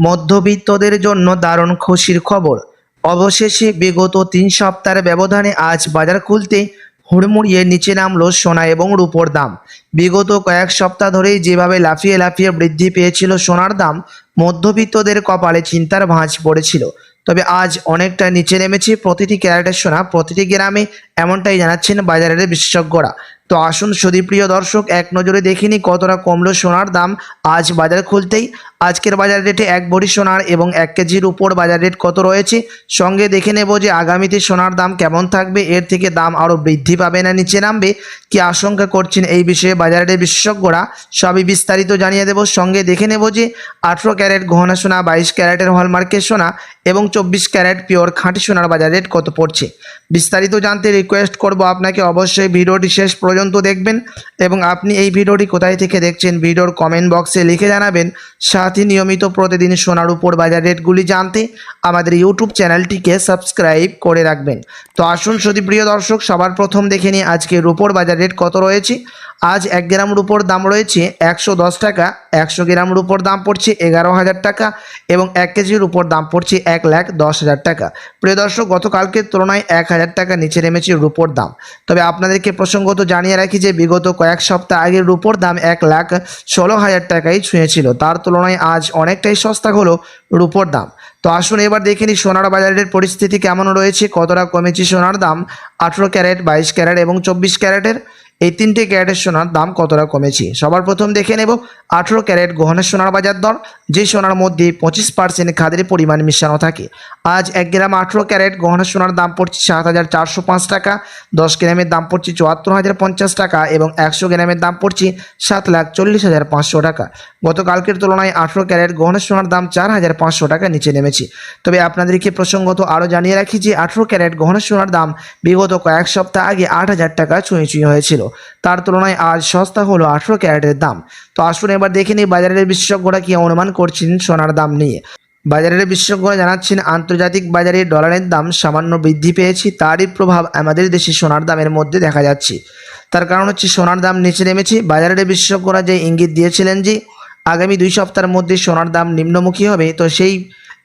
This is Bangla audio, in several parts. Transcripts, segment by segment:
মধ্যবিত্তদের জন্য দারুণ খুশির খবর। অবশেষে বিগত তিন সপ্তাহের ব্যবধানে আজ বাজার খুলতে হুড়মুড়িয়ে নিচে নামলো সোনা এবং রূপোর দাম। বিগত কয়েক সপ্তাহ ধরেই যেভাবে লাফিয়ে লাফিয়ে বৃদ্ধি পেয়েছিল সোনার দাম, মধ্যবিত্তদের কপালে চিন্তার ভাঁজ পড়েছিল। তবে আজ অনেকটা নিচে নেমেছে প্রতিটি ক্যারেটের সোনা। প্রতিটি গ্রামে এমনটাই জানাচ্ছেন বাজারের বিশেষজ্ঞরা। তো আসুন সুদীপ্রিয় দর্শক, এক নজরে দেখিনি কতটা কমলো সোনার দাম আজ বাজার খুলতেই। আজকের বাজার রেটে এক ভরি সোনার এবং এক কেজির উপর বাজার রেট কত রয়েছে? সঙ্গে দেখে নেব যে আগামীতে সোনার দাম কেমন থাকবে, এর থেকে দাম আরও বৃদ্ধি পাবে না নিচে নামবে। কি আশঙ্কা করছেন এই বিষয়ে বাজারের বিশেষজ্ঞরা, সবই বিস্তারিত জানিয়ে দেব। সঙ্গে দেখে নেব যে আঠেরো ক্যারেট গহনা সোনা, বাইশ ক্যারেটের হলমার্কের সোনা এবং চব্বিশ ক্যারেট পিওর খাঁটি সোনার বাজার রেট কত পড়ছে? বিস্তারিত জানতে রিকোয়েস্ট করব আপনাকে। অবশ্যই ভিডিওটি শেষ পর্যন্ত দেখবেন এবং আপনি এই ভিডিওটি কোথায় থেকে দেখছেন ভিডিওর কমেন্ট বক্সে লিখে জানাবেন। সাথে নিয়মিত প্রতিদিন সোনার উপর বাজার রেটগুলি জানতে আমাদের ইউটিউব চ্যানেলটিকে সাবস্ক্রাইব করে রাখবেন। তো আসুন যদি প্রিয় দর্শক, সবার প্রথম দেখে নিই আজকে রুপোর বাজার রেট কত রয়েছে। আজ এক গ্রাম রুপোর দাম রয়েছে একশো দশ টাকা, একশো গ্রাম রুপোর দাম পড়ছে এগারো হাজার টাকা এবং এক কেজির উপর দাম পড়ছে এক লাখ দশ হাজার টাকা। প্রিয় দর্শক গতকালকের তুলনায় এক হাজার টাকা নিচে নেমেছে রুপোর দাম। তবে আপনাদেরকে প্রসঙ্গত জানিয়ে রাখি যে বিগত কয়েক সপ্তাহ আগে রুপোর দাম এক লাখ ষোলো হাজার টাকাই ছুঁয়েছিল। তার তুলনায় আজ অনেকটাই সস্তা হলো রুপোর দাম। তো আসুন এবার দেখে নিই সোনার বাজারের পরিস্থিতি কেমন রয়েছে, কতটা কমেছে সোনার দাম? আঠেরো ক্যারেট, বাইশ ক্যারেট এবং চব্বিশ ক্যারেটের এই তিনটে ক্যারেটের সোনার দাম কতটা কমেছে? সবার প্রথম দেখে নেব। আঠেরো ক্যারেট গহনের সোনার বাজার দর, যে সোনার মধ্যে পঁচিশ পার্সেন্ট খাদের পরিমাণ মিশানো থাকে। আজ এক গ্রাম আঠেরো ক্যারেট গহনের সোনার দাম পড়ছে সাত হাজার চারশো পাঁচ টাকা, দশ গ্রামের দাম পড়ছে চুয়াত্তর হাজার পঞ্চাশ টাকা এবং একশো গ্রামের দাম পড়ছে সাত লাখ চল্লিশ হাজার পাঁচশো টাকা। গতকালকের তুলনায় আঠেরো ক্যারেট গহনের সোনার দাম চার হাজার পাঁচশো টাকা নিচে নেমেছে। তবে আপনাদেরকে প্রসঙ্গত আরও জানিয়ে রাখি যে আঠেরো ক্যারেট গহনের সোনার দাম বিগত কয়েক সপ্তাহ আগে আট হাজার টাকা ছুঁয়ে ছুঁয়ে হয়েছিল। তার তুলনায় আজ সস্তা হলো আঠেরো ক্যারেটের দাম। তো আসুন এবার দেখে নিই বাজারের বিশেষজ্ঞরা কি অনুমান করছেন সোনার দাম নিয়ে। বাজারের বিশেষজ্ঞরা জানাচ্ছেন, আন্তর্জাতিক বাজারে ডলারের দাম সামান্য বৃদ্ধি পেয়েছে, তারই প্রভাব আমাদের দেশে সোনার দামের মধ্যে দেখা যাচ্ছে। তার কারণ হচ্ছে সোনার দাম নিচে নেমেছে। বাজারের বিশেষজ্ঞরা যে ইঙ্গিত দিয়েছিলেন যে, আগামী দুই সপ্তাহের মধ্যে সোনার দাম নিম্নমুখী হবে, তো সেই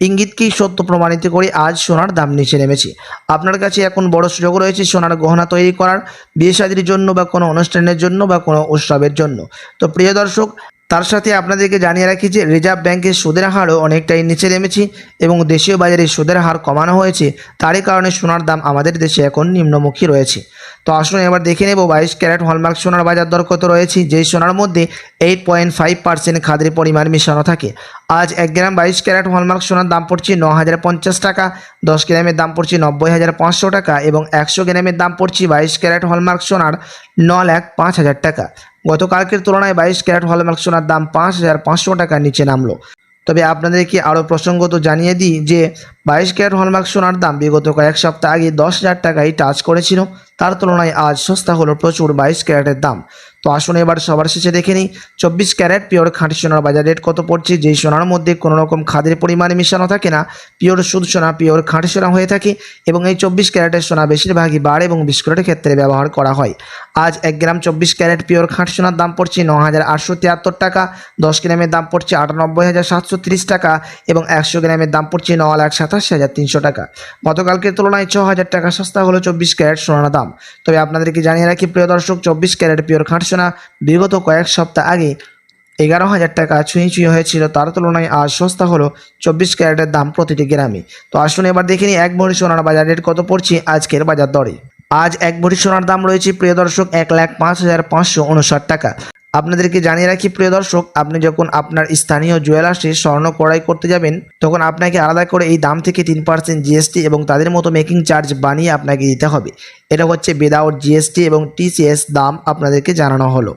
ইঙ্গিতকেই সত্য প্রমাণিত করে আজ সোনার দাম নিচে নেমেছে। আপনার কাছে এখন বড় সুযোগ রয়েছে সোনার গহনা তৈরি করার, বিয়ে শাদির জন্য বা কোনো অনুষ্ঠানের জন্য বা কোনো উৎসবের জন্য। তো প্রিয় দর্শক, তার সাথে আপনাদেরকে জানিয়ে রাখি যে রিজার্ভ ব্যাংকের সুদের হারও অনেকটাই নিচে নেমেছে এবং দেশীয় বাজারে সুদের হার কমানো হয়েছে, তারই কারণে সোনার দাম আমাদের দেশে এখন নিম্নমুখী রয়েছে। তো আসুন এবার দেখে নেব বাইশ ক্যারেট হলমার্ক সোনার বাজার দর কত রয়েছে, যেই সোনার মধ্যে এইট পয়েন্ট ফাইভ পার্সেন্ট খাদের পরিমাণ মিশানো থাকে। আজ এক গ্রাম বাইশ ক্যারেট হলমার্ক সোনার দাম পড়ছে ন হাজার পঞ্চাশ টাকা, দশ গ্রামের দাম পড়ছে নব্বই হাজার পাঁচশো টাকা এবং একশো গ্রামের দাম পড়ছে বাইশ ক্যারেট হলমার্ক সোনার ন লাখ পাঁচ হাজার টাকা। গতকালকের তুলনায় বাইশ ক্যারেট হলমার্ক সোনার দাম পাঁচ হাজার পাঁচশো টাকা নিচে নামলো। তবে আপনাদেরকে আরও প্রসঙ্গত জানিয়ে দিই যে বাইশ ক্যারেট হলমার্ক সোনার দাম বিগত কয়েক সপ্তাহ আগে দশ হাজার টাকায় টাচ করেছিল। তার তুলনায় আজ সস্তা হলো প্রচুর বাইশ ক্যারেটের দাম। তো আসুন এবার সবার শেষে দেখে নিই, চব্বিশ ক্যারেট পিওর খাঁটি সোনার বাজার রেট কত পড়ছে? যেই সোনার মধ্যে কোনো রকম খাদের পরিমাণে মিশানো থাকে না, পিওর সুদ সোনা, পিওর খাঁটি সোনা হয়ে থাকে এবং এই চব্বিশ ক্যারেটের সোনা বেশিরভাগই বার এবং বিস্কুটের ক্ষেত্রে ব্যবহার করা হয়। আজ এক গ্রাম চব্বিশ ক্যারেট পিওর খাঁটি সোনার দাম পড়ছে ন হাজার আটশো তিয়াত্তর টাকা, দশ গ্রামের দাম পড়ছে আটানব্বই হাজার সাতশো তিরিশ টাকা এবং একশো গ্রামের দাম পড়ছে ন লাখ সাতাশি হাজার তিনশো টাকা। গতকালকের তুলনায় ছ হাজার টাকা সস্তা হলো চব্বিশ ক্যারেট সোনার দাম। তবে আপনাদেরকে জানিয়ে রাখি, প্রিয় দর্শক, চব্বিশ ক্যারেট পিওর খাঁটি সোনা বিগত কয়েক সপ্তাহ আগে এগারো হাজার টাকা ছুঁই ছুঁই হয়েছিল। তার তুলনায় আজ সস্তা হলো চব্বিশ ক্যারেটের দাম প্রতিটি গ্রামে। তো আসুন এবার দেখে নিই, এক ভরি সোনার বাজার রেট কত পড়ছে আজকের বাজার দরে। আজ এক ভরি সোনার দাম রয়েছে, প্রিয় দর্শক, এক লাখ পাঁচ হাজার পাঁচশো উনষাট টাকা। আপনাদেরকে জানিয়ে রাখি, প্রিয় দর্শক, আপনি যখন আপনার স্থানীয় জুয়েলার্সে স্বর্ণ ক্রয় করতে যাবেন, তখন আপনাকে আলাদা করে এই দাম থেকে তিন পার্সেন্ট জিএসটি এবং তাদের মতো মেকিং চার্জ বানিয়ে আপনাকে দিতে হবে। এটা হচ্ছে বেদাউট জিএসটি এবং টিসিএস দাম আপনাদেরকে জানানো হলো।